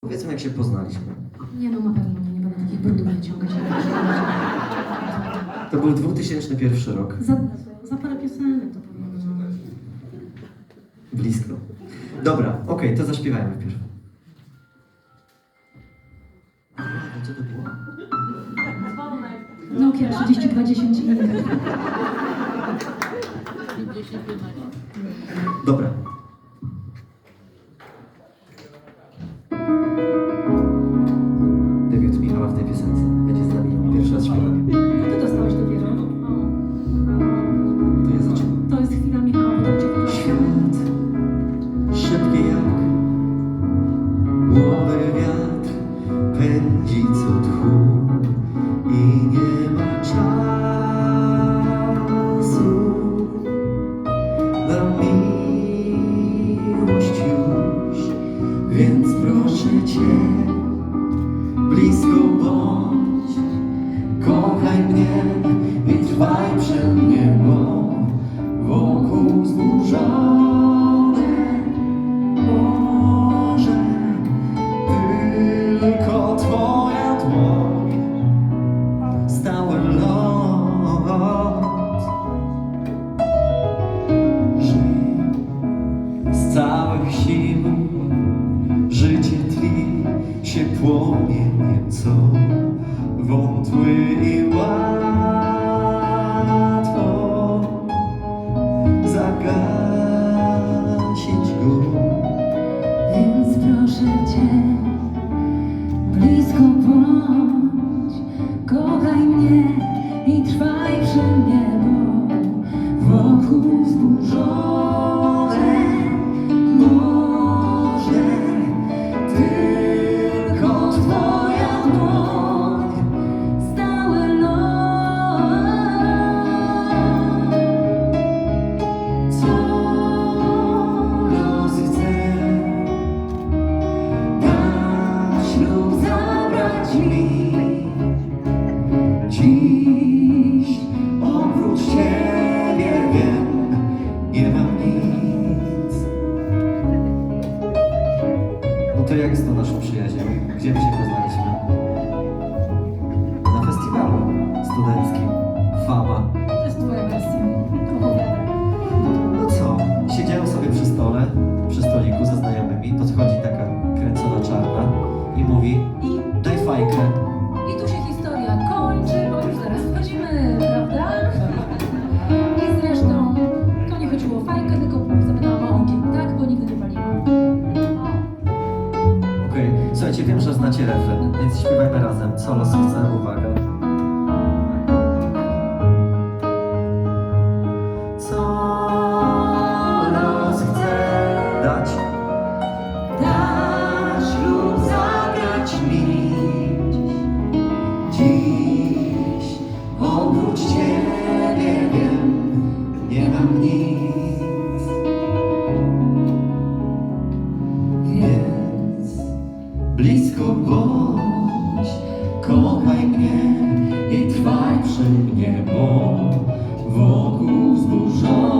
Powiedzmy, jak się poznaliśmy. Nie no, na pewno nie, będę takich brudów wyciągać. To był 2001 rok. Za, za parę piosenek to powiem. Blisko. Dobra, okej, to zaśpiewajmy wpierw. A, co to było? Nokia 3210 i Dobra. Proszę Cię blisko bądź, kochaj mnie i trwaj przy mnie, wątły i łatwo zagasić go. Więc proszę cię, blisko bądź, kochaj mnie i trwaj przy mnie, bo wokół zburzone studenckim Fama To jest twoja wersja. No co? Siedziałem sobie przy stole, przy stoliku ze znajomymi, podchodzi taka kręcona czarna i mówi I, daj fajkę. I tu się historia kończy, bo już zaraz wchodzimy, prawda? I zresztą to nie chodziło o fajkę, tylko zapytałam o ogień, tak? Bo nigdy nie paliłam. Okej, słuchajcie, wiem, że znacie refren, więc śpiewajmy razem. Co los chce, uwaga. Kochaj mnie i trwaj przy mnie, bo wokół zburzone